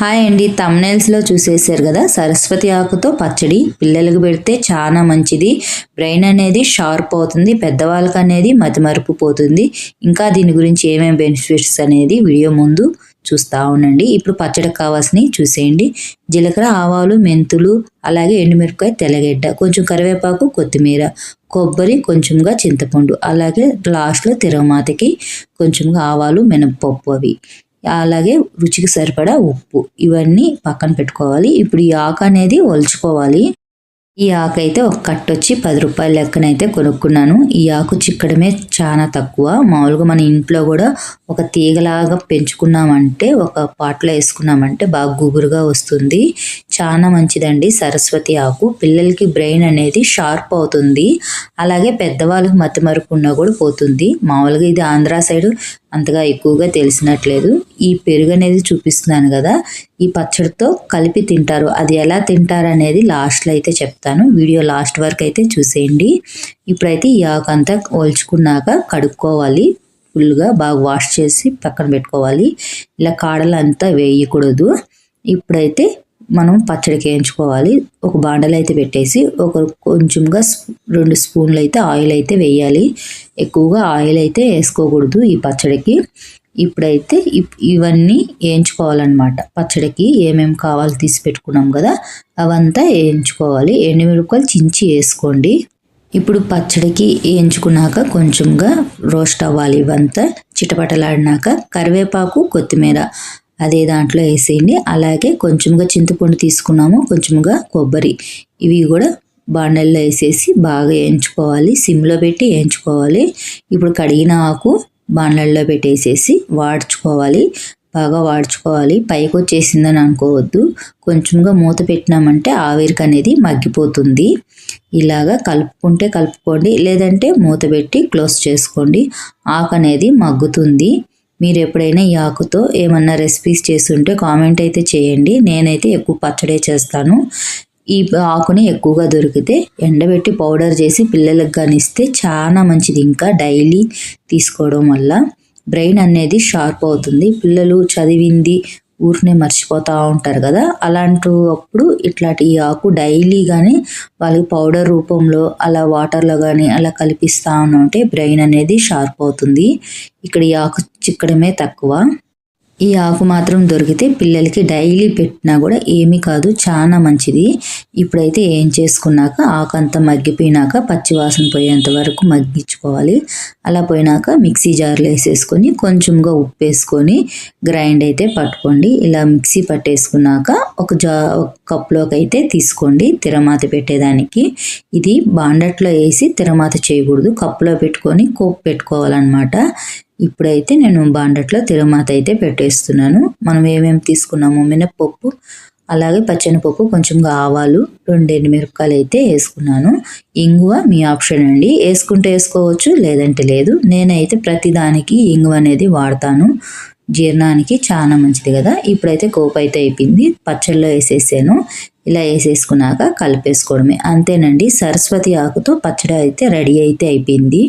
Hi అండి తమ్నైల్స్లో చూసేసారు కదా? సరస్వతి ఆకుతో పచ్చడి. పిల్లలకు పెడితే చాలా మంచిది. బ్రెయిన్ అనేది షార్ప్ అవుతుంది పెద్దవాళ్ళకి అనేది మతిమరుపు పోతుంది. ఇంకా దీని గురించి ఏమేమి బెనిఫిట్స్ అనేది వీడియో ముందు చూస్తూ ఉండండి. ఇప్పుడు పచ్చడికి కావాల్సినవి చూసేయండి. జీలకర్ర ఆవాలు మెంతులు అలాగే ఎండుమిరపకాయ తెల్లగడ్డ కొంచెం కరివేపాకు కొత్తిమీర కొబ్బరి కొంచెంగా చింతపండు అలాగే లాస్ట్లో తిరగమాతకి కొంచెంగా ఆవాలు మినపప్పు అవి. అలాగే రుచికి సరిపడా ఉప్పు. ఇవన్నీ పక్కన పెట్టుకోవాలి. ఇప్పుడు ఈ ఆకు అనేది ఒలుచుకోవాలి. ఈ ఆకు అయితే ఒక కట్ట వచ్చి పది రూపాయల లెక్కనైతే కొనుక్కున్నాను. ఈ ఆకు చిక్కడమే చాలా తక్కువ. మామూలుగా మన ఇంట్లో కూడా ఒక తీగలాగా పెంచుకున్నామంటే ఒక పాటలో వేసుకున్నామంటే బాగా గుబురుగా వస్తుంది. చాలా మంచిదండి సరస్వతి ఆకు. పిల్లలకి బ్రెయిన్ అనేది షార్ప్ అవుతుంది. అలాగే పెద్దవాళ్ళకి మతి మరుపున్నా కూడా పోతుంది. మామూలుగా ఇది ఆంధ్ర సైడ్ అంతగా ఎక్కువగా తెలిసినట్లేదు. ఈ పెరుగు అనేది చూపిస్తున్నాను కదా ఈ పచ్చడితో కలిపి తింటారు. అది ఎలా తింటారు అనేది లాస్ట్లో అయితే చెప్తాను. వీడియో లాస్ట్ వరకు అయితే చూసేయండి. ఇప్పుడైతే ఈ ఆకు అంతా ఒల్చుకున్నాక కడుక్కోవాలి. ఫుల్గా బాగా వాష్ చేసి పక్కన పెట్టుకోవాలి. ఇలా కాడలంతా వేయకూడదు. ఇప్పుడైతే మనం పచ్చడికి వేయించుకోవాలి. ఒక బాండలు అయితే పెట్టేసి ఒక కొంచెంగా రెండు స్పూన్లు అయితే ఆయిల్ అయితే వేయాలి. ఎక్కువగా ఆయిల్ అయితే వేసుకోకూడదు ఈ పచ్చడికి. ఇప్పుడైతే ఇవన్నీ వేయించుకోవాలన్నమాట. పచ్చడికి ఏమేమి కావాలి తీసి పెట్టుకున్నాం కదా అవంతా వేయించుకోవాలి. ఎండుమిరపకాయలు చించి వేసుకోండి. ఇప్పుడు పచ్చడికి వేయించుకున్నాక కొంచెంగా రోస్ట్ అవ్వాలి ఇవంతా. చిటపటలాడినాక కరివేపాకు కొత్తిమీర అదే దాంట్లో వేసేయండి. అలాగే కొంచెంగా చింతపండు తీసుకున్నాము. కొంచెంగా కొబ్బరి. ఇవి కూడా బాండల్లో వేసేసి బాగా వేయించుకోవాలి. సిమ్లో పెట్టి వేయించుకోవాలి. ఇప్పుడు కడిగిన ఆకు బాండల్లో పెట్టేసేసి వాడ్చుకోవాలి. బాగా వాడ్చుకోవాలి. పైకి వచ్చేసిందని అనుకోవద్దు. కొంచెంగా మూత పెట్టినామంటే ఆవిరికి అనేది మగ్గిపోతుంది. ఇలాగా కలుపుకుంటే కలుపుకోండి. లేదంటే మూత పెట్టి క్లోజ్ చేసుకోండి. ఆకు అనేది మగ్గుతుంది. మీరు ఎప్పుడైనా ఈ ఆకుతో ఏమన్నా రెసిపీస్ చేస్తుంటే కామెంట్ అయితే చేయండి. నేనైతే ఎక్కువ పచ్చడే చేస్తాను. ఈ ఆకుని ఎక్కువగా దొరికితే ఎండబెట్టి పౌడర్ చేసి పిల్లలకు కానీ ఇస్తే చాలా మంచిది. ఇంకా డైలీ తీసుకోవడం వల్ల బ్రెయిన్ అనేది షార్ప్ అవుతుంది. పిల్లలు చదివింది ఊరినే మర్చిపోతూ ఉంటారు కదా. అలాంటప్పుడు ఇట్లాంటి ఈ ఆకు డైలీ కానీ వాళ్ళకి పౌడర్ రూపంలో అలా వాటర్లో కానీ అలా కలిపిస్తూ ఉంటే బ్రెయిన్ అనేది షార్ప్ అవుతుంది. ఇక్కడ ఈ ఆకు చిక్కడమే తక్కువ. ఈ ఆకు మాత్రం దొరికితే పిల్లలకి డైలీ పెట్టినా కూడా ఏమీ కాదు చాలా మంచిది. ఇప్పుడైతే ఏం చేసుకున్నాక ఆకు అంతా మగ్గిపోయినాక పచ్చివాసన పోయేంత వరకు మగ్గించుకోవాలి. అలా పోయినాక మిక్సీ జార్లో వేసేసుకొని కొంచెంగా ఉప్పు వేసుకొని గ్రైండ్ అయితే పట్టుకోండి. ఇలా మిక్సీ పట్టేసుకున్నాక ఒక జా ఒక కప్లోకి అయితే తీసుకోండి తిరమాత పెట్టేదానికి. ఇది బాండట్లో వేసి తిరమాత చేయకూడదు. కప్పులో పెట్టుకొని కోప్ పెట్టుకోవాలన్నమాట. ఇప్పుడైతే నేను బాండట్లో తిరుమాత అయితే పెట్టేస్తున్నాను. మనం ఏమేమి తీసుకున్నాము మినప్పప్పు అలాగే పచ్చనిపప్పు కొంచెం ఆవాలు రెండు మిరపకాయలు అయితే వేసుకున్నాను. ఇంగువ మీ ఆప్షన్ అండి. వేసుకుంటే వేసుకోవచ్చు లేదంటే లేదు. నేనైతే ప్రతిదానికి ఇంగువ అనేది వాడతాను. జీర్ణానికి చాలా మంచిది కదా. ఇప్పుడైతే కోపైతే అయితే అయిపోయింది. పచ్చళ్ళలో వేసేసాను. ఇలా వేసేసుకున్నాక కలిపేసుకోవడమే. అంతేనండి సరస్వతి ఆకుతో పచ్చడి అయితే రెడీ అయితే అయిపోయింది.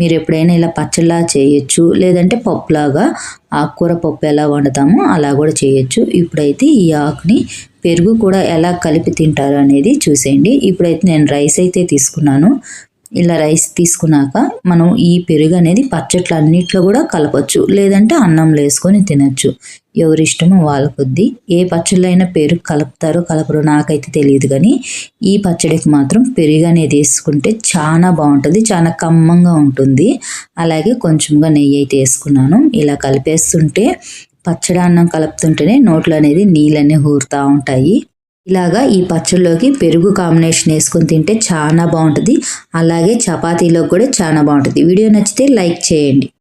మీరు ఎప్పుడైనా ఇలా పచ్చళ్ళలా చేయొచ్చు లేదంటే పప్పులాగా ఆకుకూర పప్పు ఎలా వండుతామో అలా కూడా చేయొచ్చు. ఇప్పుడైతే ఈ ఆకుని పెరుగు కూడా ఎలా కలిపి తింటారు అనేది చూసేయండి. ఇప్పుడైతే నేను రైస్ అయితే తీసుకున్నాను. ఇలా రైస్ తీసుకున్నాక మనం ఈ పెరుగు అనేది పచ్చట్లు అన్నిట్లో కూడా కలపచ్చు లేదంటే అన్నంలో వేసుకొని తినచ్చు. ఎవరి ఇష్టమో వాళ్ళ కొద్దీ. ఏ పచ్చళ్ళైనా పెరుగు కలుపుతారో కలపరో నాకైతే తెలియదు కానీ ఈ పచ్చడికి మాత్రం పెరుగు అనేది వేసుకుంటే చాలా బాగుంటుంది చాలా కమ్మంగా ఉంటుంది. అలాగే కొంచెంగా నెయ్యి అయితే వేసుకున్నాను. ఇలా కలిపేస్తుంటే పచ్చడి అన్నం కలుపుతుంటేనే నోట్లు అనేది నీళ్ళనే ఊరుతూ ఉంటాయి. ఇలాగా ఈ పచ్చళ్ళలోకి పెరుగు కాంబినేషన్ వేసుకొని తింటే చాలా బాగుంటుంది. అలాగే చపాతీలో కూడా చాలా బాగుంటుంది. వీడియో నచ్చితే లైక్ చేయండి.